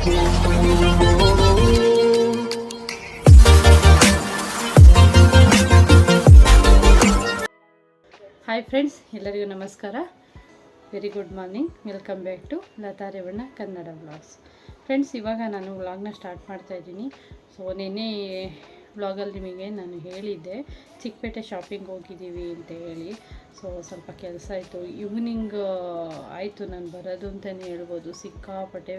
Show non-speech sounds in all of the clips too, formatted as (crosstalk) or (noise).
Hi friends ಎಲ್ಲರಿಗೂ ನಮಸ್ಕಾರ. Very good morning welcome back to Latha Revanna Kannada vlogs friends ಇವಾಗ ನಾನು ವ್ಲಾಗ್ನ ಸ್ಟಾರ್ಟ್ ಮಾಡ್ತಾ ಇದ್ದೀನಿ. ಸೊ ನಿನ್ನೆ ವ್ಲಾಗಲ್ಲಿ ನಿಮಗೆ ನಾನು ಹೇಳಿದ್ದೆ, ಚಿಕ್ಕಪೇಟೆ ಶಾಪಿಂಗ್ ಹೋಗಿದ್ದೀವಿ ಅಂತ ಹೇಳಿ. ಸೊ ಸ್ವಲ್ಪ ಕೆಲಸ ಆಯಿತು. ಈವ್ನಿಂಗ್ ಆಯಿತು, ನಾನು ಬರೋದು ಅಂತಲೇ ಹೇಳ್ಬೋದು. ಸಿಕ್ಕಾಪಟ್ಟೆ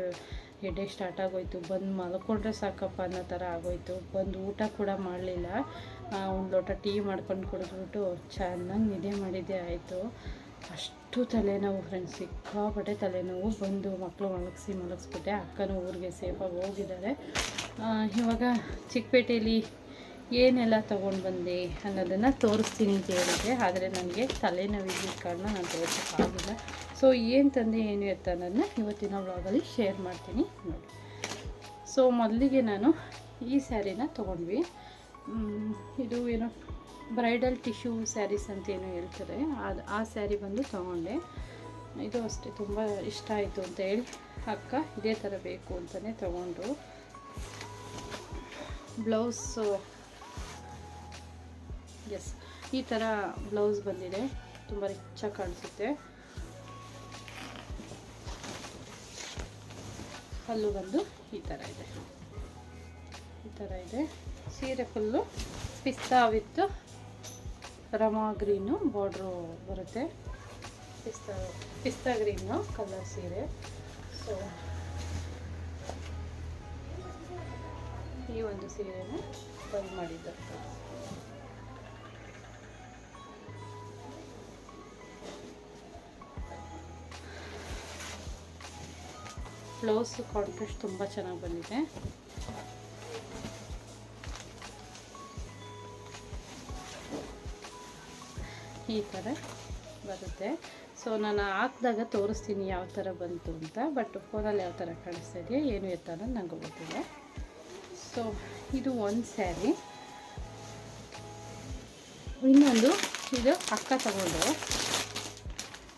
ಎಡೆ ಸ್ಟಾರ್ಟ್ ಆಗೋಯ್ತು. ಬಂದು ಮಲ್ಕೊಂಡ್ರೆ ಸಾಕಪ್ಪ ಅನ್ನೋ ಥರ ಆಗೋಯ್ತು. ಬಂದು ಊಟ ಕೂಡ ಮಾಡಲಿಲ್ಲ. ಒಂದು ಲೋಟ ಟೀ ಮಾಡ್ಕೊಂಡು ಕುಡಿದ್ಬಿಟ್ಟು ಚೆನ್ನಾಗಿ ನಿದ್ದೆ ಮಾಡಿದ್ದೆ ಆಯಿತು. ಅಷ್ಟು ತಲೆನೋವು ಫ್ರೆಂಡ್ಸ್ ಸಿಕ್ಕಾಪಟ್ಟೆ ತಲೆನೋವು. ಬಂದು ಮಕ್ಕಳು ಮಲಗಿಸಿ, ಮಲಗಿಸ್ಬಿಟ್ಟೆ. ಅಕ್ಕನೂ ಊರಿಗೆ ಸೇಫಾಗಿ ಹೋಗಿದ್ದಾರೆ. ಇವಾಗ ಚಿಕ್ಕಪೇಟೆಯಲ್ಲಿ ಏನೆಲ್ಲ ತೊಗೊಂಡು ಬಂದೆ ಅನ್ನೋದನ್ನು ತೋರಿಸ್ತೀನಿ ಅಂತ ಹೇಳಿದೆ ಆದರೆ ನನಗೆ ತಲೆನೋವಿದ್ದ ಕಾರಣ ನಾನು ತೋರಿಸೋಕ್ಕಾಗಿಲ್ಲ ಸೊ ಏನು ತಂದೆ, ಏನು ಎತ್ತ ಅನ್ನೋದನ್ನ ಇವತ್ತಿನ ವ್ಲಾಗಲ್ಲಿ ಶೇರ್ ಮಾಡ್ತೀನಿ ನೋಡಿ. ಸೊ ಮೊದಲಿಗೆ ನಾನು ಈ ಸ್ಯಾರಿನ ತೊಗೊಂಡ್ವಿ. ಇದು ಏನೋ ಬ್ರೈಡಲ್ ಟಿಶ್ಯೂ ಸ್ಯಾರೀಸ್ ಅಂತ ಏನೋ ಹೇಳ್ತಾರೆ. ಅದು ಆ ಸ್ಯಾರಿ ಬಂದು ತೊಗೊಂಡೆ. ಇದು ಅಷ್ಟೇ, ತುಂಬ ಇಷ್ಟ ಆಯಿತು ಅಂತ ಹೇಳಿ ಅಕ್ಕ ಇದೇ ಥರ ಬೇಕು ಅಂತಲೇ ತೊಗೊಂಡ್ರು. ಬ್ಲೌಸು ಎಸ್ ಈ ಥರ ಬ್ಲೌಸ್ ಬಂದಿದೆ. ತುಂಬ ರಿಚ್ಚಾಗಿ ಕಾಣಿಸುತ್ತೆ. ಅಲ್ಲು ಬಂದು ಈ ಥರ ಇದೆ. ಈ ಥರ ಇದೆ. ಸೀರೆ ಫುಲ್ಲು ಪಿಸ್ತಾ ವಿತ್ ರಮಾ ಗ್ರೀನು ಬಾರ್ಡ್ರು ಬರುತ್ತೆ. ಪಿಸ್ತಾ ಪಿಸ್ತಾ ಗ್ರೀನು ಕಲರ್ ಸೀರೆ. ಸೊ ಈ ಒಂದು ಸೀರೆನ ಬಂದ್ ಮಾಡಿದ್ದು. ಬ್ಲೌಸ್ ಕಾಂಟ್ರಾಸ್ಟ್ ತುಂಬ ಚೆನ್ನಾಗಿ ಬಂದಿದೆ. ಈ ಥರ ಬರುತ್ತೆ. ಸೊ ನಾನು ಹಾಕಿದಾಗ ತೋರಿಸ್ತೀನಿ ಯಾವ ಥರ ಬಂತು ಅಂತ ಬಟ್ ಫೋನಲ್ಲಿ ಯಾವ ಥರ ಕಾಣಿಸ್ತಾ ಇದೆಯಾ, ಏನು ಎತ್ತ ನನಗೆ ಗೊತ್ತಿಲ್ಲ. ಸೊ ಇದು ಒಂದು ಸ್ಯಾರಿ. ಇನ್ನೊಂದು, ಇದು ಅಕ್ಕ ತಗೊಂಡು.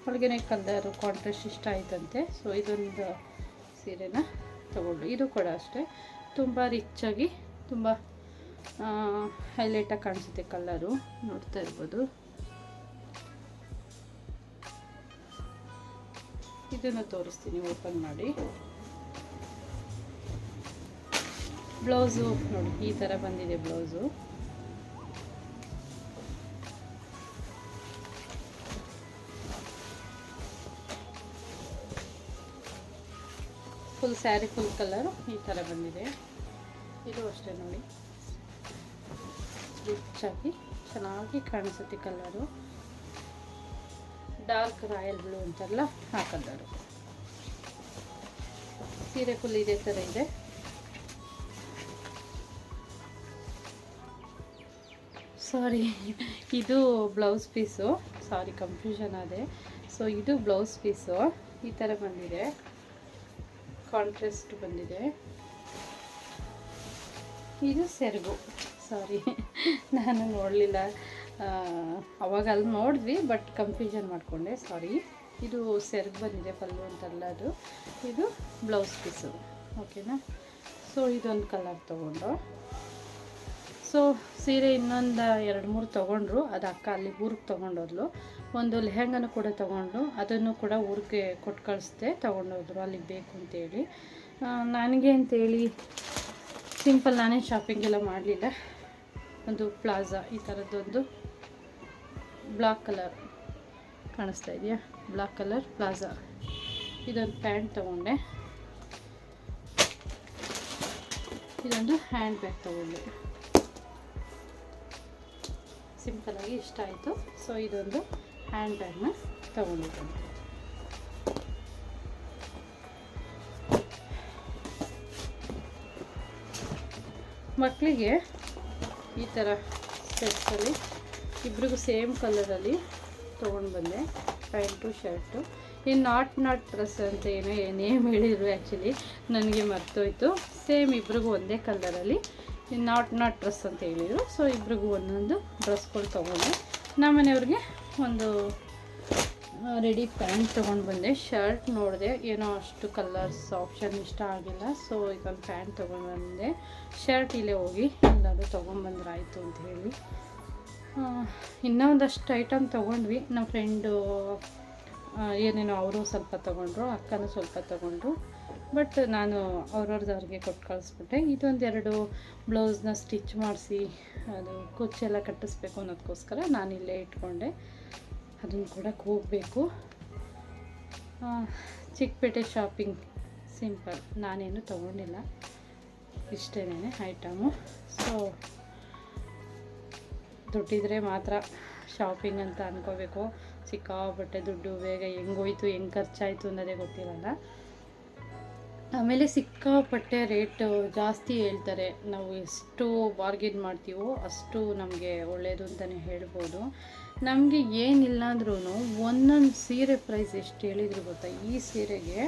ಹೊಳಗೆನೆ ಕಲರ್ ಕಾಂಟ್ರಾಸ್ಟ್ ಇಷ್ಟ ಆಯ್ತಂತೆ. ಸೊ ಇದೊಂದು ಸೀರೆನ ತೊಗೊಂಡು. ಇದು ಕೂಡ ಅಷ್ಟೇ. ತುಂಬ ರಿಚ್ಚಾಗಿ ತುಂಬ ಹೈಲೈಟಾಗಿ ಕಾಣಿಸುತ್ತೆ ಕಲರು ನೋಡ್ತಾ ಇರ್ಬೋದು. ಇದನ್ನು ತೋರಿಸ್ತೀನಿ ಓಪನ್ ಮಾಡಿ. ಬ್ಲೌಸು, ನೋಡಿ, ಈ ಥರ ಬಂದಿದೆ blouse. Full sari, full colour ಈ ಥರ ಬಂದಿದೆ. ಇದು ಅಷ್ಟೇ ನೋಡಿ. ರಿಚ್ಚಾಗಿ, ಚೆನ್ನಾಗಿ ಕಾಣಿಸುತ್ತೆ ಕಲರು. ಡಾರ್ಕ್ ರಾಯಲ್ ಬ್ಲೂ ಅಂತೆಲ್ಲ ಆ ಕಲರು. ಸೀರೆ ಫುಲ್ ಇದೇ ಥರ ಇದೆ. ಸಾರಿ ಇದು ಬ್ಲೌಸ್ ಪೀಸು. ಸಾರಿ ಕನ್ಫ್ಯೂಷನ್ ಅದೇ ಸೊ ಇದು ಬ್ಲೌಸ್ ಪೀಸು. ಈ ಥರ ಬಂದಿದೆ. ಕಾಂಟ್ರಾಸ್ಟ್ ಬಂದಿದೆ. ಇದು ಸೆರಗು. ಸಾರಿ (laughs) ನಾನು ನೋಡಲಿಲ್ಲ. ಅವಾಗ ಅಲ್ಲಿ ನೋಡಿದ್ವಿ ಬಟ್ ಕನ್ಫ್ಯೂಷನ್ ಮಾಡಿಕೊಂಡೆ. ಸಾರಿ ಇದು ಸೆರಗು ಬಂದಿದೆ ಪಲ್ಲು ಅಂತಲ್ಲ ಅದು. ಇದು ಬ್ಲೌಸ್ ಪೀಸು ಓಕೆನಾ ಸೊ ಇದೊಂದು ಕಲರ್ ತೊಗೊಂಡು. ಸೊ ಸೀರೆ ಇನ್ನೊಂದು ಎರಡು ಮೂರು ತೊಗೊಂಡ್ರು. ಅದು ಅಕ್ಕ ಅಲ್ಲಿ ಊರಿಗೆ ತೊಗೊಂಡೋದ್ಲು. ಒಂದು ಲೆಹಂಗನೂ ಕೂಡ ತೊಗೊಂಡು ಅದನ್ನು ಕೂಡ ಊರಿಗೆ ಕೊಟ್ಟು ಕಳಿಸ್ದೆ ತೊಗೊಂಡೋದ್ರು. ಅಲ್ಲಿಗೆ ಬೇಕು ಅಂತೇಳಿ. ನನಗೆ ಅಂತೇಳಿ ಸಿಂಪಲ್ ನಾನೇ ಶಾಪಿಂಗ್ ಎಲ್ಲ ಮಾಡಲಿಲ್ಲ. ಒಂದು ಪ್ಲಾಜಾ, ಈ ಥರದ್ದೊಂದು ಬ್ಲಾಕ್ ಕಲರ್ ಕಾಣಿಸ್ತಾ ಇದೆಯಾ? Black colour palazzo. ಇದೊಂದು ಪ್ಯಾಂಟ್ ತೊಗೊಂಡೆ. ಇದೊಂದು ಹ್ಯಾಂಡ್ ಬ್ಯಾಗ್ ತೊಗೊಂಡೆ. ಸಿಂಪಲಾಗಿ ಇಷ್ಟ ಆಯಿತು. ಸೊ ಇದೊಂದು ಹ್ಯಾಂಡ್ ಬ್ಯಾಗ್ನ ತೊಗೊಂಡಿದ್ದೀನಿ. ಮಕ್ಕಳಿಗೆ ಈ ಥರ ಸೆಟ್ಸಲ್ಲಿ ಇಬ್ರಿಗೂ ಸೇಮ್ ಕಲರಲ್ಲಿ ತೊಗೊಂಡು ಬಂದೆ. ಪ್ಯಾಂಟು ಶರ್ಟು ಈ ನಾಟ್ ನಾಟ್ ಡ್ರೆಸ್ ಅಂತ ಏನೋ ನೇಮ್ ಹೇಳಿದ್ರು ಆ್ಯಕ್ಚುಲಿ ನನಗೆ ಮರ್ತೋಯ್ತು. ಸೇಮ್ ಇಬ್ರಿಗೂ ಒಂದೇ ಕಲರಲ್ಲಿ ನಾಟ್ ನಾಟ್ ಡ್ರೆಸ್ ಅಂತ ಹೇಳಿದರು. ಸೊ ಇಬ್ರಿಗೂ ಒಂದೊಂದು ಡ್ರೆಸ್ಗಳು ತೊಗೊಂಡೆ. ನಮ್ಮ ಮನೆಯವ್ರಿಗೆ ಒಂದು ರೆಡಿ ಪ್ಯಾಂಟ್ ತೊಗೊಂಡು ಬಂದೆ. ಶರ್ಟ್ ನೋಡಿದೆ. ಏನೋ ಅಷ್ಟು ಕಲರ್ಸ್ ಆಪ್ಷನ್ ಇಷ್ಟ ಆಗಿಲ್ಲ. ಸೊ ಇದೊಂದು ಪ್ಯಾಂಟ್ ತೊಗೊಂಡು ಬಂದೆ. ಶರ್ಟ್ ಇಲ್ಲೇ ಹೋಗಿ ಎಲ್ಲಾದರೂ ತೊಗೊಂಬಂದ್ರಾಯಿತು ಅಂತ ಹೇಳಿ. ಇನ್ನೊಂದಷ್ಟು ಇನ್ನೂ ಒಂದಷ್ಟು ಐಟಮ್ ತೊಗೊಂಡ್ವಿ. ನಮ್ಮ ಫ್ರೆಂಡು ಏನೇನೋ ಅವರು ಸ್ವಲ್ಪ ತೊಗೊಂಡ್ರು, ಅಕ್ಕನೂ ಸ್ವಲ್ಪ ತೊಗೊಂಡ್ರು. ಬಟ್ ನಾನು ಅವ್ರವ್ರದವ್ರಿಗೆ ಕೊಟ್ಟು ಕಳಿಸ್ಬಿಟ್ಟೆ. ಇದೊಂದೆರಡು ಬ್ಲೌಸ್ನ ಸ್ಟಿಚ್ ಮಾಡಿಸಿ, ಅದು ಕುಚ್ಚೆಲ್ಲ ಕಟ್ಟಿಸ್ಬೇಕು ಅನ್ನೋದಕ್ಕೋಸ್ಕರ ನಾನು ಇಲ್ಲೇ ಇಟ್ಕೊಂಡೆ. ಅದನ್ನು ಕೂಡ ಹೋಗಬೇಕು. ಚಿಕ್ಕಪೇಟೆ ಶಾಪಿಂಗ್ ಸಿಂಪಲ್ ನಾನೇನು ತೊಗೊಂಡಿಲ್ಲ. ಇಷ್ಟೇನೇ ಐಟಮು ಸೊ ದುಡ್ಡಿದ್ರೆ ಮಾತ್ರ ಶಾಪಿಂಗ್ ಅಂತ ಅನ್ಕೋಬೇಕು. ಸಿಕ್ಕಾಪಟ್ಟೆ ದುಡ್ಡು ಬೇಗ ಹೆಂಗೋಯ್ತು ಹೆಂಗೆ ಖರ್ಚಾಯಿತು ಅನ್ನೋದೇ ಗೊತ್ತಿರಲ್ಲ. ಆಮೇಲೆ ಸಿಕ್ಕಾಪಟ್ಟೆ ರೇಟ್ ಜಾಸ್ತಿ ಹೇಳ್ತಾರೆ. ನಾವು ಎಷ್ಟು ಬಾರ್ಗೇನ್ ಮಾಡ್ತೀವೋ ಅಷ್ಟು ನಮಗೆ ಒಳ್ಳೆಯದು ಅಂತಲೇ ಹೇಳ್ಬೋದು. ನಮಗೆ ಏನಿಲ್ಲಾಂದ್ರೂ ಒಂದೊಂದು ಸೀರೆ ಪ್ರೈಸ್ ಎಷ್ಟು ಹೇಳಿದ್ರು ಗೊತ್ತಾ? ಈ ಸೀರೆಗೆ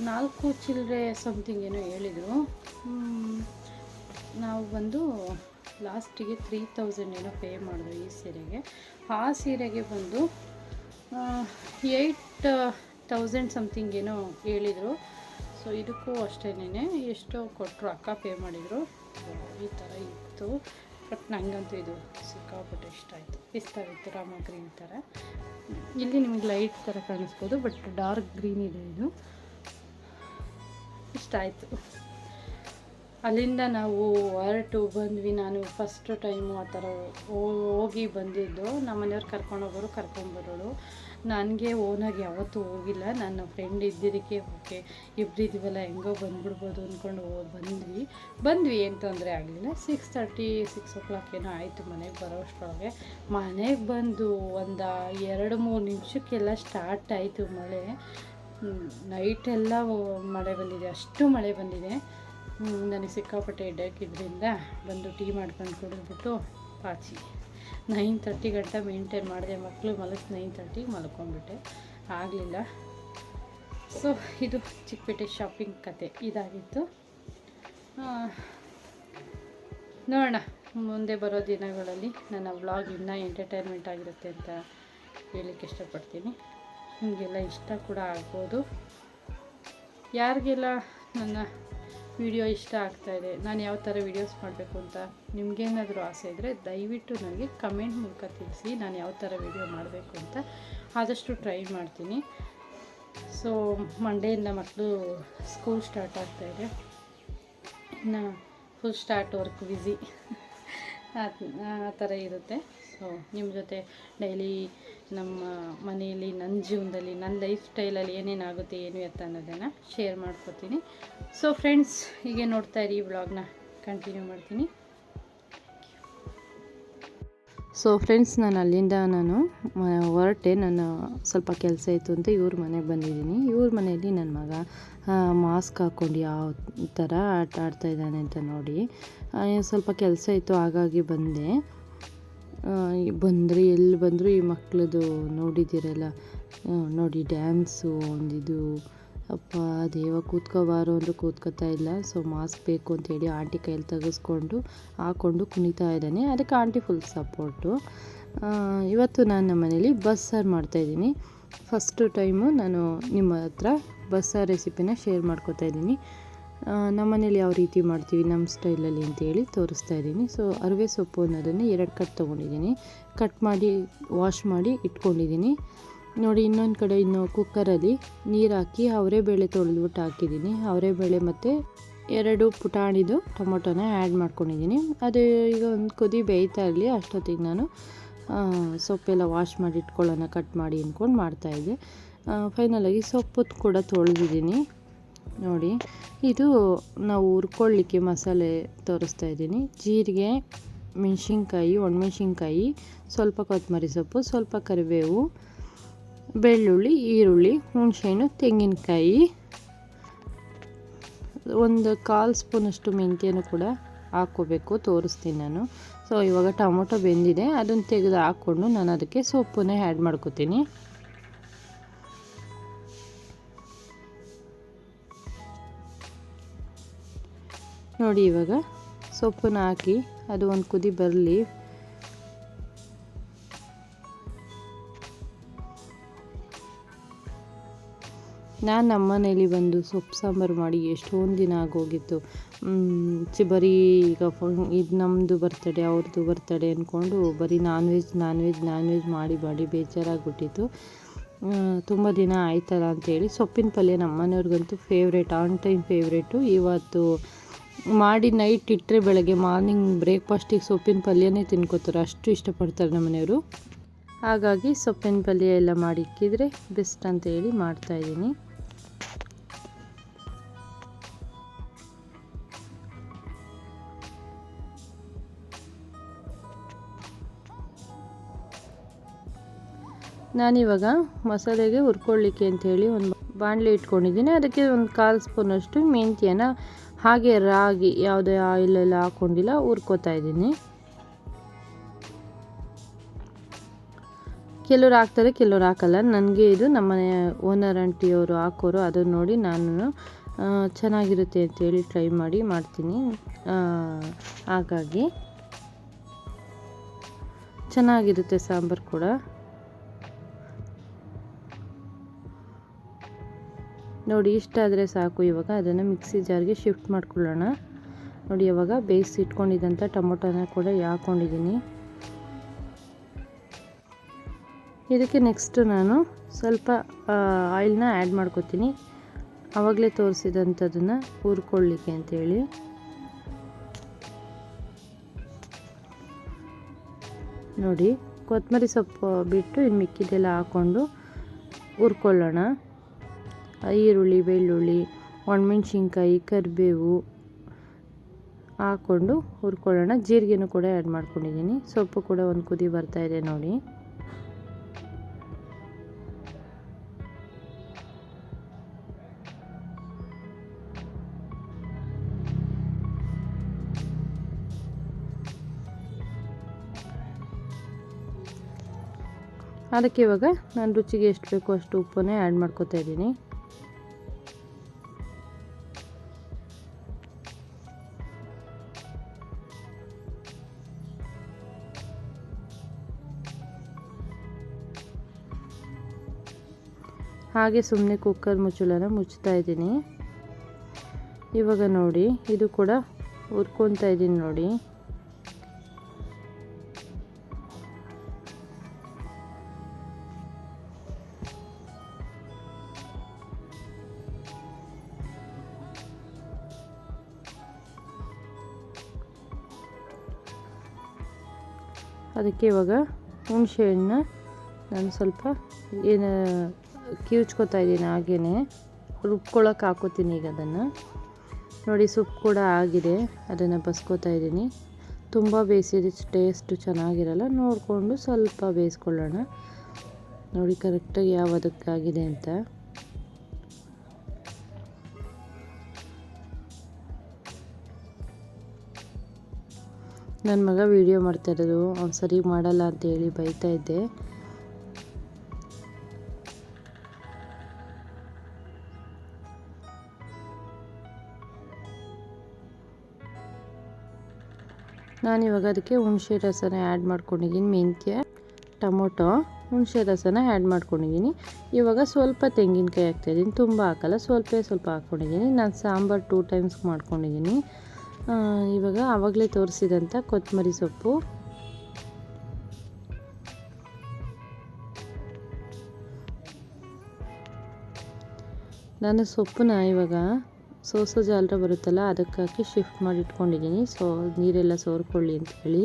ನಾಲ್ಕು ಚಿಲ್ಲರೆ ಸಮಥಿಂಗ್ ಏನೋ ಹೇಳಿದರು. ನಾವು ಬಂದು ಲಾಸ್ಟಿಗೆ ತ್ರೀ ತೌಸಂಡ್ ಏನೋ ಪೇ ಮಾಡಿದ್ವಿ ಈ ಸೀರೆಗೆ. ಆ ಸೀರೆಗೆ ಬಂದು ಏಯ್ಟ್ ತೌಸಂಡ್ ಸಮಥಿಂಗ್ ಏನೋ ಹೇಳಿದರು. ಸೊ ಇದಕ್ಕೂ ಅಷ್ಟೇನೇ ಎಷ್ಟೋ ಕೊಟ್ಟರು ಅಕ್ಕ ಪೇ ಮಾಡಿದರು. ಈ ಥರ ಇತ್ತು. ಬಟ್ ನನಗಂತೂ ಇದು ಸಿಕ್ಕಾಪಟ್ಟೆ ಇಷ್ಟ ಆಯಿತು. ಇಷ್ಟ ಇತ್ತು, ರಾಮ ಗ್ರೀನ್ ಥರ ಇಲ್ಲಿ ನಿಮಗೆ ಲೈಟ್ ಥರ ಕಾಣಿಸ್ಬೋದು ಬಟ್ ಡಾರ್ಕ್ ಗ್ರೀನ್ ಇದೆ ಇದು. ಇಷ್ಟ ಆಯಿತು. ಅಲ್ಲಿಂದ ನಾವು ಹೊರಟು ಬಂದ್ವಿ. ನಾನು ಫಸ್ಟ್ ಟೈಮು ಆ ಥರ ಹೋಗಿ ಬಂದಿದ್ದು. ನಮ್ಮ ಮನೆಯವ್ರು ಕರ್ಕೊಂಡೋಗೋರು ಕರ್ಕೊಂಡ್ಬರೋಳು ನನಗೆ ಓನಾಗಿ ಯಾವತ್ತೂ ಹೋಗಿಲ್ಲ. ನನ್ನ ಫ್ರೆಂಡ್ ಇದ್ದಿದ್ದಕ್ಕೆ, ಓಕೆ ಇಬ್ಬರಿದ್ದೀವಲ್ಲ ಹೆಂಗೋ ಬಂದ್ಬಿಡ್ಬೋದು ಅಂದ್ಕೊಂಡು ಬಂದ್ವಿ. ಬಂದ್ವಿ, ಏನು ತೊಂದರೆ ಆಗಲಿಲ್ಲ. Six thirty six o'clock ಏನೋ ಆಯಿತು ಮನೆಗೆ ಬರೋಷ್ಟೊಳಗೆ ಮನೆಗೆ ಬಂದು ಒಂದು ಎರಡು ಮೂರು ನಿಮಿಷಕ್ಕೆಲ್ಲ ಸ್ಟಾರ್ಟ್ ಆಯಿತು ಮಳೆ. ನೈಟೆಲ್ಲ ಮಳೆ ಬಂದಿದೆ. ಅಷ್ಟು ಮಳೆ ಬಂದಿದೆ. ನನಗೆ ಸಿಕ್ಕಾಪಟ್ಟೆ ಹೆಡ್ಡೇಕ್ ಬಂದು ಟೀ ಮಾಡ್ಕೊಂಡು ಕುಡಿದ್ಬಿಟ್ಟು ಪಾಚಿ. ನೈನ್ ತರ್ಟಿ ಗಂಟೆ ಮೇಂಟೈನ್ ಮಾಡಿದೆ. ಮಕ್ಕಳು ಮಲಗಿಸ್ ನೈನ್ ತರ್ಟಿಗೆ ಮಲ್ಕೊಂಡ್ಬಿಟ್ಟೆ. ಆಗಲಿಲ್ಲ. ಸೊ ಇದು ಚಿಕ್ಕಪೇಟೆ ಶಾಪಿಂಗ್ ಕತೆ. ಇದಾಗಿತ್ತು. ನೋಡೋಣ. ಮುಂದೆ ಬರೋ ದಿನಗಳಲ್ಲಿ ನನ್ನ ವ್ಲಾಗ್ ಇನ್ನೂ ಎಂಟರ್ಟೈನ್ಮೆಂಟ್ ಆಗಿರುತ್ತೆ ಅಂತ ಹೇಳಲಿಕ್ಕೆ ಇಷ್ಟಪಡ್ತೀನಿ. ನಿಮಗೆಲ್ಲ ಇಷ್ಟ ಕೂಡ ಆಗ್ಬೋದು. ಯಾರಿಗೆಲ್ಲ ನನ್ನ ವಿಡಿಯೋ ಇಷ್ಟ ಆಗ್ತಾಯಿದೆ ನಾನು ಯಾವ ಥರ ವಿಡಿಯೋಸ್ ಮಾಡಬೇಕು ಅಂತ ನಿಮಗೇನಾದರೂ ಆಸೆ ಇದ್ದರೆ ದಯವಿಟ್ಟು ನನಗೆ ಕಮೆಂಟ್ ಮೂಲಕ ತಿಳಿಸಿ, ನಾನು ಯಾವ ಥರ ವಿಡಿಯೋ ಮಾಡಬೇಕು ಅಂತ ಆದಷ್ಟು ಟ್ರೈ ಮಾಡ್ತೀನಿ. ಸೊ ಮಂಡೆಯಿಂದ ಮಕ್ಕಳು ಸ್ಕೂಲ್ ಸ್ಟಾರ್ಟ್ ಆಗ್ತಾಯಿದೆ ಇನ್ನು ಫುಲ್ ಸ್ಟಾರ್ಟ್ ವರ್ಕ್ ಬ್ಯುಸಿ ಆ ಥರ ಇರುತ್ತೆ. ಸೊ ನಿಮ್ಮ ಜೊತೆ ಡೈಲಿ ನಮ್ಮ ಮನೆಯಲ್ಲಿ ನನ್ನ ಜೀವನದಲ್ಲಿ ನನ್ನ ಲೈಫ್ ಸ್ಟೈಲಲ್ಲಿ ಏನೇನಾಗುತ್ತೆ, ಏನು ಎತ್ತ ಅನ್ನೋದನ್ನು ಶೇರ್ ಮಾಡ್ಕೊತೀನಿ. ಸೊ ಫ್ರೆಂಡ್ಸ್ ಹೀಗೆ ನೋಡ್ತಾ ಇರಿ ವ್ಲಾಗ್ನ ಕಂಟಿನ್ಯೂ ಮಾಡ್ತೀನಿ. ಸೊ ಫ್ರೆಂಡ್ಸ್ ನಾನು ಅಲ್ಲಿಂದ ನಾನು ಹೊರಟೆ, ನನ್ನ ಸ್ವಲ್ಪ ಕೆಲಸ ಇತ್ತು ಅಂತ ಇವ್ರ ಮನೆಗೆ ಬಂದಿದ್ದೀನಿ. ಇವ್ರ ಮನೆಯಲ್ಲಿ ನನ್ನ ಮಗ ಮಾಸ್ಕ್ ಹಾಕ್ಕೊಂಡು ಯಾವ ಥರ ಆಟ ಆಡ್ತಾ ಇದ್ದಾನೆ ಅಂತ ನೋಡಿ. ಸ್ವಲ್ಪ ಕೆಲಸ ಇತ್ತು, ಹಾಗಾಗಿ ಬಂದೆ. ಬಂದರೆ, ಎಲ್ಲಿ ಬಂದರೂ ಈ ಮಕ್ಕಳದು ನೋಡಿದ್ದೀರಲ್ಲ. ನೋಡಿ, ಡ್ಯಾನ್ಸು, ಒಂದಿದು. ಅಪ್ಪ, ದೇವ, ಕೂತ್ಕೋಬಾರು ಅಂದರೂ ಕೂತ್ಕೋತಾ ಇಲ್ಲ. ಸೊ ಮಾಸ್ಕ್ ಬೇಕು ಅಂತೇಳಿ ಆಂಟಿ ಕೈಯಲ್ಲಿ ತೆಗೆಸ್ಕೊಂಡು ಹಾಕ್ಕೊಂಡು ಕುಣಿತಾ ಇದ್ದಾನೆ. ಅದಕ್ಕೆ ಆಂಟಿ ಫುಲ್ ಸಪೋರ್ಟು ಇವತ್ತು ನಾನು ನಮ್ಮ ಮನೇಲಿ ಬಸ್ಸಾರು ಮಾಡ್ತಾಯಿದ್ದೀನಿ ಫಸ್ಟು ಟೈಮು ನಾನು ನಿಮ್ಮ ಹತ್ರ ಬಸ್ಸಾರು ರೆಸಿಪಿನ ಶೇರ್ ಮಾಡ್ಕೋತಾ ಇದ್ದೀನಿ. ನಮ್ಮ ಮನೇಲಿ ಯಾವ ರೀತಿ ಮಾಡ್ತೀವಿ, ನಮ್ಮ ಸ್ಟೈಲಲ್ಲಿ ಅಂತೇಳಿ ತೋರಿಸ್ತಾ ಇದ್ದೀನಿ. ಸೊ ಅರಿವೆ ಸೊಪ್ಪು ಅನ್ನೋದನ್ನು ಎರಡು ಕಟ್ ತೊಗೊಂಡಿದ್ದೀನಿ. ಕಟ್ ಮಾಡಿ ವಾಶ್ ಮಾಡಿ ಇಟ್ಕೊಂಡಿದ್ದೀನಿ. ನೋಡಿ, ಇನ್ನೊಂದು ಕಡೆ ಇನ್ನು ಕುಕ್ಕರಲ್ಲಿ ನೀರು ಹಾಕಿ ಅವರೆಬೇಳೆ ತೊಳೆದ್ಬಿಟ್ಟು ಹಾಕಿದ್ದೀನಿ. ಅವರೆಬೇಳೆ ಮತ್ತು ಎರಡು ಪುಟಾಣಿದು ಟೊಮೊಟೊನ ಆ್ಯಡ್ ಮಾಡ್ಕೊಂಡಿದ್ದೀನಿ. ಅದು ಈಗ ಒಂದು ಕುದಿ ಬೇಯ್ತಾ ಇರಲಿ, ಅಷ್ಟೊತ್ತಿಗೆ ನಾನು ಸೊಪ್ಪೆಲ್ಲ ವಾಶ್ ಮಾಡಿ ಇಟ್ಕೊಳ್ಳೋಣ ಕಟ್ ಮಾಡಿ ಅಂದ್ಕೊಂಡು ಮಾಡ್ತಾಯಿದ್ದೆ ಫೈನಲಾಗಿ ಸೊಪ್ಪು ಕೂಡ ತೊಳೆದಿದ್ದೀನಿ. ನೋಡಿ, ಇದು ನಾವು ಹುರ್ಕೊಳ್ಳಿಕ್ಕೆ ಮಸಾಲೆ ತೋರಿಸ್ತಾ ಇದ್ದೀನಿ. ಜೀರಿಗೆ, ಮೆಣಸಿನ್ಕಾಯಿ, ಒಣಮೆಣ್ಸಿನ್ಕಾಯಿ, ಸ್ವಲ್ಪ ಕೊತ್ತಂಬರಿ ಸೊಪ್ಪು, ಸ್ವಲ್ಪ ಕರಿಬೇವು, ಬೆಳ್ಳುಳ್ಳಿ, ಈರುಳ್ಳಿ, ಹುಣಸೆಹಣ್ಣು, ತೆಂಗಿನಕಾಯಿ, ಒಂದು ಕಾಲು ಸ್ಪೂನಷ್ಟು ಮೆಂತ್ಯನೂ ಕೂಡ ಹಾಕ್ಕೋಬೇಕು ತೋರಿಸ್ತೀನಿ ನಾನು. ಸೊ ಇವಾಗ ಟೊಮೊಟೊ ಬೆಂದಿದೆ. ಅದನ್ನು ತೆಗೆದು ಹಾಕ್ಕೊಂಡು ನಾನು ಅದಕ್ಕೆ ಸೊಪ್ಪನ್ನೇ ಆ್ಯಡ್ ಮಾಡ್ಕೋತೀನಿ. ನೋಡಿ ಇವಾಗ ಸೊಪ್ಪನ್ನ ಹಾಕಿ ಅದು ಒಂದು ಕುದಿ ಬರಲಿ. ನಾನು ನಮ್ಮನೇಲಿ ಬಂದು ಸೊಪ್ಪು ಸಾಂಬಾರು ಮಾಡಿ ಎಷ್ಟೊಂದು ದಿನ ಆಗೋಗಿತ್ತು. ಚಿ ಬರೀ ಈಗ ಇದು ನಮ್ಮದು ಬರ್ತಡೆ ಅವ್ರದ್ದು ಬರ್ತಡೆ ಅಂದ್ಕೊಂಡು ಬರೀ non veg non veg non veg ಮಾಡಿ ಮಾಡಿ ಬೇಜಾರಾಗ್ಬಿಟ್ಟಿತ್ತು. ತುಂಬ ದಿನ ಆಯ್ತಲ್ಲ ಅಂತೇಳಿ ಸೊಪ್ಪಿನ ಪಲ್ಯ ನಮ್ಮ ಮನೆಯವ್ರಿಗಂತೂ ಫೇವ್ರೇಟ್ ಆನ್ ಟೈಮ್ ಫೇವ್ರೇಟು ಇವತ್ತು ಮಾಡಿ ನೈಟ್ ಇಟ್ಟರೆ ಬೆಳಗ್ಗೆ ಮಾರ್ನಿಂಗ್ ಬ್ರೇಕ್ಫಾಸ್ಟಿಗೆ ಸೊಪ್ಪಿನ ಪಲ್ಯನೇ ತಿನ್ಕೋತಾರೆ. ಅಷ್ಟು ಇಷ್ಟಪಡ್ತಾರೆ ನಮ್ಮ ಮನೆಯವರು ಹಾಗಾಗಿ ಸೊಪ್ಪಿನ ಪಲ್ಯ ಎಲ್ಲ ಮಾಡಿ ಇಕ್ಕಿದ್ರೆ ಬೆಸ್ಟ್ ಅಂತ ಹೇಳಿ ಮಾಡ್ತಾಯಿದ್ದೀನಿ ನಾನಿವಾಗ ಮಸಾಲೆಗೆ ಹುರ್ಕೊಳ್ಳಿಕ್ಕೆ ಹೇಳಿ ಒಂದು ಬಾಣಲೆ ಇಟ್ಕೊಂಡಿದ್ದೀನಿ. ಅದಕ್ಕೆ ಒಂದು ಕಾಲು ಸ್ಪೂನಷ್ಟು ಮೆಂತ್ಯನ ಹಾಗೆ ರಾಗಿ ಯಾವುದೇ ಆಯಿಲೆಲ್ಲ ಹಾಕೊಂಡಿಲ್ಲ, ಹುರ್ಕೋತಾ ಇದ್ದೀನಿ. ಕೆಲವ್ರು ಹಾಕ್ತಾರೆ, ಕೆಲವ್ರು ಹಾಕಲ್ಲ. ನನಗೆ ಇದು ನಮ್ಮನೆ ಓನರ್ ಆಂಟಿಯವರು ಹಾಕೋರು, ಅದನ್ನು ನೋಡಿ ನಾನು ಚೆನ್ನಾಗಿರುತ್ತೆ ಅಂತೇಳಿ ಟ್ರೈ ಮಾಡಿ ಮಾಡ್ತೀನಿ. ಹಾಗಾಗಿ ಚೆನ್ನಾಗಿರುತ್ತೆ ಸಾಂಬಾರು ಕೂಡ. ನೋಡಿ, ಇಷ್ಟ ಆದರೆ ಸಾಕು. ಇವಾಗ ಅದನ್ನು ಮಿಕ್ಸಿ ಜಾರ್ಗೆ ಶಿಫ್ಟ್ ಮಾಡ್ಕೊಳ್ಳೋಣ. ನೋಡಿ, ಇವಾಗ ಬೇಯಿಸಿ ಇಟ್ಕೊಂಡಿದ್ದಂಥ ಟೊಮೊಟೊನ ಕೂಡ ಹಾಕ್ಕೊಂಡಿದ್ದೀನಿ ಇದಕ್ಕೆ ನೆಕ್ಸ್ಟು ನಾನು ಸ್ವಲ್ಪ ಆಯಿಲ್ನ ಆ್ಯಡ್ ಮಾಡ್ಕೋತೀನಿ. ಆವಾಗಲೇ ತೋರಿಸಿದಂಥದ್ದನ್ನು ಹುರ್ಕೊಳ್ಳಿಕ್ಕೆ ಅಂತೇಳಿ. ನೋಡಿ ಕೊತ್ತಂಬರಿ ಸೊಪ್ಪು ಬಿಟ್ಟು ಇನ್ನು ಮಿಕ್ಕಿದೆಲ್ಲ ಹಾಕ್ಕೊಂಡು ಹುರ್ಕೊಳ್ಳೋಣ. ಈರುಳ್ಳಿ ಬೆಳ್ಳುಳ್ಳಿ, ಒಣಮೆಣ್ಸಿನ್ಕಾಯಿ, ಕರಿಬೇವು ಹಾಕ್ಕೊಂಡು ಹುರ್ಕೊಳ್ಳೋಣ. ಜೀರಿಗೆನೂ ಕೂಡ ಆ್ಯಡ್ ಮಾಡ್ಕೊಂಡಿದ್ದೀನಿ. ಸೊಪ್ಪು ಕೂಡ ಒಂದು ಕುದಿ ಬರ್ತಾ ಇದೆ ನೋಡಿ. ಅದಕ್ಕೆ ಇವಾಗ ನಾನು ರುಚಿಗೆ ಎಷ್ಟು ಬೇಕೋ ಅಷ್ಟು ಉಪ್ಪನ್ನೇ ಆ್ಯಡ್ ಮಾಡ್ಕೋತಾ ಇದ್ದೀನಿ. ಹಾಗೆ ಸುಮ್ಮನೆ ಕುಕ್ಕರ್ ಮುಚ್ಚಳನ ಮುಚ್ತಾ ಇದ್ದೀನಿ. ಇವಾಗ ನೋಡಿ, ಇದು ಕೂಡ ಹುರ್ಕೊತಾ ಇದ್ದೀನಿ ನೋಡಿ. ಅದಕ್ಕೆ ಇವಾಗ ಹುಣಸೆಹಣ್ಣ ನಾನು ಸ್ವಲ್ಪ ಏನು ಕಿವುಚ್ಕೊತಾ ಇದ್ದೀನಿ ಹಾಗೇ ರುಬ್ಕೊಳ್ಳೋಕೆ ಹಾಕೋತೀನಿ ಈಗ ಅದನ್ನು. ನೋಡಿ ಸೊಪ್ಪು ಕೂಡ ಆಗಿದೆ. ಅದನ್ನು ಬಸ್ಕೋತಾ ಇದ್ದೀನಿ. ತುಂಬ ಬೇಯಿಸಿದ್ರೆ ಟೇಸ್ಟು ಚೆನ್ನಾಗಿರಲ್ಲ. ನೋಡಿಕೊಂಡು ಸ್ವಲ್ಪ ಬೇಯಿಸ್ಕೊಳ್ಳೋಣ. ನೋಡಿ ಕರೆಕ್ಟಾಗಿ ಯಾವ ಅದಕ್ಕಾಗಿದೆ ಅಂತ. ನನ್ನ ಮಗ ವೀಡಿಯೋ ಮಾಡ್ತಾ ಇರೋದು. ಅವ್ನು ಸರಿ ಮಾಡಲ್ಲ ಅಂತೇಳಿ ಬೈತಾ ಇದ್ದೆ. ನಾನಿವಾಗ ಅದಕ್ಕೆ ಹುಣಸೆ ರಸನ ಆ್ಯಡ್ ಮಾಡ್ಕೊಂಡಿದ್ದೀನಿ, ಮೆಂತ್ಯ, ಟೊಮೊಟೊ, ಹುಣಸೆ ರಸನ ಆ್ಯಡ್ ಮಾಡ್ಕೊಂಡಿದ್ದೀನಿ. ಇವಾಗ ಸ್ವಲ್ಪ ತೆಂಗಿನಕಾಯಿ ಹಾಕ್ತಾಯಿದ್ದೀನಿ ತುಂಬ ಹಾಕಲ್ಲ, ಸ್ವಲ್ಪ ಸ್ವಲ್ಪ ಹಾಕ್ಕೊಂಡಿದ್ದೀನಿ. ನಾನು ಸಾಂಬಾರು ಟೂ ಟೈಮ್ಸ್ ಮಾಡ್ಕೊಂಡಿದ್ದೀನಿ. ಇವಾಗ ಆವಾಗಲೇ ತೋರಿಸಿದಂಥ ಕೊತ್ತಂಬರಿ ಸೊಪ್ಪು. ನಾನು ಸೊಪ್ಪನ್ನ ಇವಾಗ ಸೋಸೋ ಜಾಲರ ಬರುತ್ತಲ್ಲ ಅದಕ್ಕೆ ಹಾಕಿ ಶಿಫ್ಟ್ ಮಾಡಿ ಇಟ್ಕೊಂಡಿದ್ದೀನಿ. ಸೊ ನೀರೆಲ್ಲ ಸೋರ್ಕೊಳ್ಳಿ ಅಂತ ಹೇಳಿ.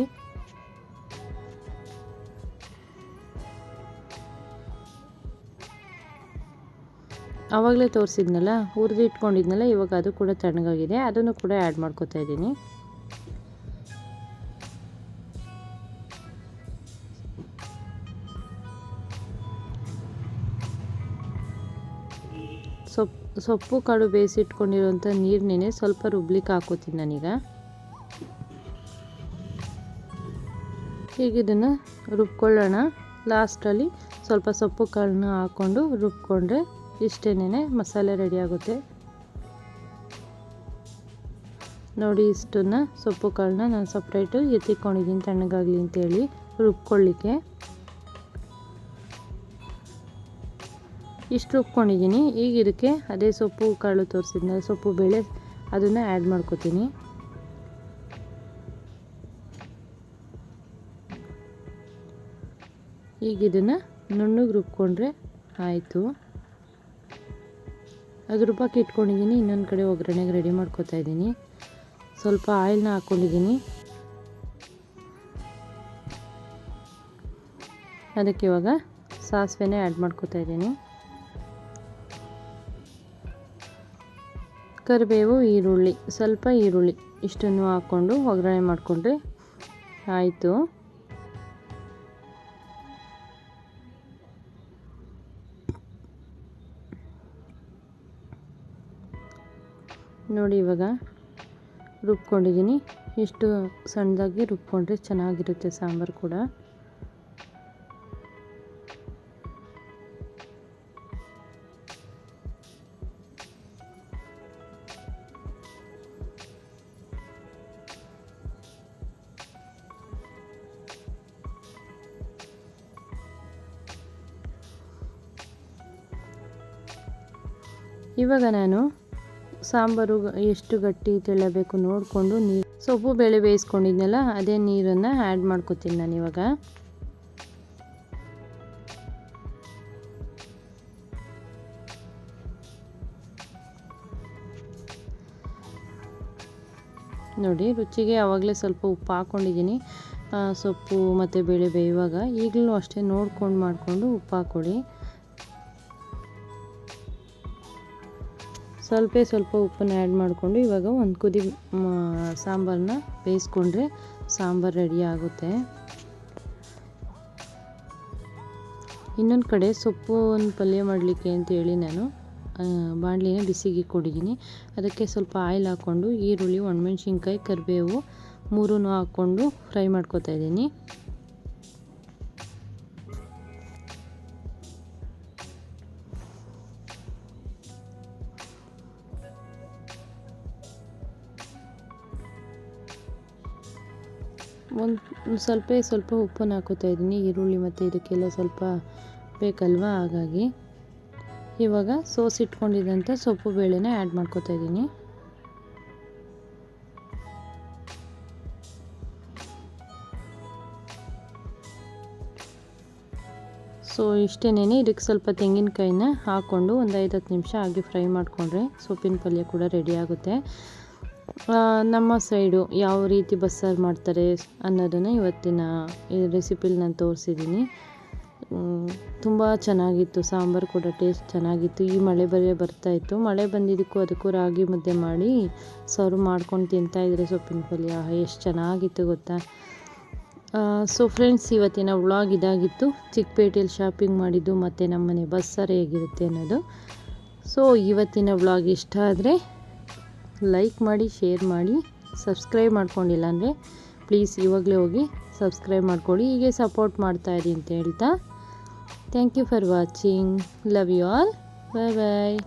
ಆವಾಗಲೇ ತೋರಿಸಿದ್ನಲ್ಲ ಹುರಿದು ಇಟ್ಕೊಂಡಿದ್ನಲ್ಲ, ಇವಾಗ ಅದು ಕೂಡ ತಣ್ಣಗಾಗಿದೆ. ಅದನ್ನು ಕೂಡ ಆ್ಯಡ್ ಮಾಡ್ಕೋತಾ ಇದ್ದೀನಿ. ಸೊಪ್ಪು ಕಾಳು ಬೇಯಿಸಿಟ್ಕೊಂಡಿರುವಂಥ ನೀರನ್ನೇ ಸ್ವಲ್ಪ ರುಬ್ಲಿಕ್ಕೆ ಹಾಕೋತೀನಿ ನಾನೀಗ. ಈಗ ಇದನ್ನು ರುಬ್ಕೊಳ್ಳೋಣ. ಲಾಸ್ಟಲ್ಲಿ ಸ್ವಲ್ಪ ಸೊಪ್ಪು ಕಾಳನ್ನ ಹಾಕ್ಕೊಂಡು ರುಬ್ಕೊಂಡ್ರೆ ಇಷ್ಟೇನೇ ಮಸಾಲೆ ರೆಡಿ ಆಗುತ್ತೆ. ನೋಡಿ ಇಷ್ಟನ್ನು ಸೊಪ್ಪು ಕಾಳನ್ನ ನಾನು ಸಪ್ರೇಟು ಎತ್ತಿಕೊಂಡಿದ್ದೀನಿ ತಣ್ಣಗಾಗಲಿ ಅಂತೇಳಿ ರುಬ್ಕೊಳ್ಳಿಕ್ಕೆ. ಇಷ್ಟು ರುಬ್ಕೊಂಡಿದ್ದೀನಿ ಈಗ ಇದಕ್ಕೆ ಅದೇ ಸೊಪ್ಪು ಕಾಳು ತೋರಿಸಿದ್ನಲ್ಲ, ಸೊಪ್ಪು ಬೇಳೆ ಅದನ್ನು ಆ್ಯಡ್ ಮಾಡ್ಕೋತೀನಿ. ಈಗ ಇದನ್ನು ನುಣ್ಣಗೆ ರುಬ್ಕೊಂಡ್ರೆ ಆಯಿತು. ಅದು ರುಬ್ಬಕ್ಕೆ ಇಟ್ಕೊಂಡಿದ್ದೀನಿ. ಇನ್ನೊಂದು ಕಡೆ ಒಗ್ಗರಣೆಗೆ ರೆಡಿ ಮಾಡ್ಕೋತಾ ಇದ್ದೀನಿ. ಸ್ವಲ್ಪ ಆಯಿಲ್ನ ಹಾಕ್ಕೊಂಡಿದ್ದೀನಿ ಅದಕ್ಕೆ ಇವಾಗ ಸಾಸಿವೆನೇ ಆ್ಯಡ್ ಮಾಡ್ಕೋತಾ ಇದ್ದೀನಿ. ಕರಿಬೇವು, ಈರುಳ್ಳಿ. ಸ್ವಲ್ಪ ಈರುಳ್ಳಿ ಇಷ್ಟನ್ನು ಹಾಕ್ಕೊಂಡು ಒಗ್ಗರಣೆ ಮಾಡಿಕೊಂಡ್ರೆ ಆಯಿತು. ನೋಡಿ ಇವಾಗ ರುಬ್ಕೊಂಡಿದ್ದೀನಿ. ಎಷ್ಟು ಸಣ್ಣದಾಗಿ ರುಬ್ಕೊಂಡ್ರೆ ಚೆನ್ನಾಗಿರುತ್ತೆ ಸಾಂಬಾರು ಕೂಡ. ಇವಾಗ ನಾನು. ಸಾಂಬಾರು ಎಷ್ಟು ಗಟ್ಟಿ ತೆಳ್ಳಬೇಕು ನೋಡಿಕೊಂಡು ನೀರು ಸೊಪ್ಪು ಬೇಳೆ ಬೇಯಿಸ್ಕೊಂಡಿದ್ನಲ್ಲ, ಅದೇ ನೀರನ್ನು ಆ್ಯಡ್ ಮಾಡ್ಕೊತೀನಿ ನಾನು ಇವಾಗ. ನೋಡಿ, ರುಚಿಗೆ ಆವಾಗಲೇ ಸ್ವಲ್ಪ ಉಪ್ಪು ಹಾಕ್ಕೊಂಡಿದ್ದೀನಿ ಸೊಪ್ಪು ಮತ್ತು ಬೇಳೆ ಬೇಯುವಾಗ ಈಗಲೂ ಅಷ್ಟೇ ನೋಡ್ಕೊಂಡು ಮಾಡಿಕೊಂಡು ಉಪ್ಪು ಹಾಕ್ಕೊಡಿ. ಸ್ವಲ್ಪ ಸ್ವಲ್ಪ ಉಪ್ಪನ್ನು ಆ್ಯಡ್ ಮಾಡಿಕೊಂಡು ಇವಾಗ ಒಂದು ಕುದಿ ಸಾಂಬಾರನ್ನ ಬೇಯಿಸ್ಕೊಂಡ್ರೆ ಸಾಂಬಾರು ರೆಡಿ ಆಗುತ್ತೆ. ಇನ್ನೊಂದು ಕಡೆ ಸೊಪ್ಪು ಒಂದು ಪಲ್ಯ ಮಾಡಲಿಕ್ಕೆ ಅಂತೇಳಿ ನಾನು ಬಾಣಲಿನ ಬಿಸಿಗೆ ಕೊಡಿದ್ದೀನಿ ಅದಕ್ಕೆ ಸ್ವಲ್ಪ ಆಯಿಲ್ ಹಾಕ್ಕೊಂಡು ಈರುಳ್ಳಿ, ಒಣಮೆಣ್ಸಿನ್ಕಾಯಿ, ಕರಿಬೇವು ಮೂರೂ ಹಾಕ್ಕೊಂಡು ಫ್ರೈ ಮಾಡ್ಕೊತಾ ಇದ್ದೀನಿ. ಸ್ವಲ್ಪ ಸ್ವಲ್ಪ ಉಪ್ಪನ್ನು ಹಾಕೋತಾ ಇದ್ದೀನಿ. ಈರುಳ್ಳಿ ಮತ್ತು ಇದಕ್ಕೆಲ್ಲ ಸ್ವಲ್ಪ ಬೇಕಲ್ವ? ಹಾಗಾಗಿ ಇವಾಗ ಸೋಸ್ ಇಟ್ಕೊಂಡಿದ್ದಂಥ ಸೊಪ್ಪು ಬೇಳೆನ ಆ್ಯಡ್ ಮಾಡ್ಕೋತಾ ಇದ್ದೀನಿ. ಸೊ ಇಷ್ಟೇನೇ ಇದಕ್ಕೆ ಸ್ವಲ್ಪ ತೆಂಗಿನಕಾಯಿನ ಹಾಕ್ಕೊಂಡು ಒಂದು ಐದು ಹತ್ತು ನಿಮಿಷ ಹಾಗೆ ಫ್ರೈ ಮಾಡಿಕೊಂಡ್ರೆ ಸೊಪ್ಪಿನ ಪಲ್ಯ ಕೂಡ ರೆಡಿ ಆಗುತ್ತೆ. ನಮ್ಮ ಸೈಡು ಯಾವ ರೀತಿ ಬಸ್ಸಾರು ಮಾಡ್ತಾರೆ ಅನ್ನೋದನ್ನು ಇವತ್ತಿನ ಈ ರೆಸಿಪಿಲಿ ನಾನು ತೋರಿಸಿದ್ದೀನಿ. ತುಂಬ ಚೆನ್ನಾಗಿತ್ತು, ಸಾಂಬಾರು ಕೂಡ ಟೇಸ್ಟ್ ಚೆನ್ನಾಗಿತ್ತು. ಈ ಮಳೆ ಬರೇ ಬರ್ತಾಯಿತ್ತು ಮಳೆ ಬಂದಿದ್ದಕ್ಕೂ ಅದಕ್ಕೂ ರಾಗಿ ಮುದ್ದೆ ಮಾಡಿ ಸರ್ವ್ ಮಾಡ್ಕೊಂಡು ತಿಂತಾಯಿದ್ರೆ ಸೊಪ್ಪಿನ ಪಲ್ಯ. ಎಷ್ಟು ಚೆನ್ನಾಗಿತ್ತು ಗೊತ್ತಾ? ಸೊ ಫ್ರೆಂಡ್ಸ್ ಇವತ್ತಿನ ವ್ಲಾಗ್ ಇದಾಗಿತ್ತು. ಚಿಕ್ಕಪೇಟೆಯಲ್ಲಿ ಶಾಪಿಂಗ್ ಮಾಡಿದ್ದು ಮತ್ತು ನಮ್ಮನೆ ಬಸ್ಸಾರು ಹೇಗಿರುತ್ತೆ ಅನ್ನೋದು. ಸೊ ಇವತ್ತಿನ ವ್ಲಾಗ್ ಇಷ್ಟ ಆದರೆ ಲೈಕ್ ಮಾಡಿ ಶೇರ್ ಮಾಡಿ ಸಬ್ಸ್ಕ್ರೈಬ್ ಮಾಡ್ಕೊಂಡಿಲ್ಲ ಅಂದರೆ ಪ್ಲೀಸ್ ಇವಾಗಲೇ ಹೋಗಿ ಸಬ್ಸ್ಕ್ರೈಬ್ ಮಾಡ್ಕೊಳ್ಳಿ. ಹೀಗೆ ಸಪೋರ್ಟ್ ಮಾಡ್ತಾಯಿರಿ ಅಂತ ಹೇಳ್ತಾ. Thank you for watching love you all bye bye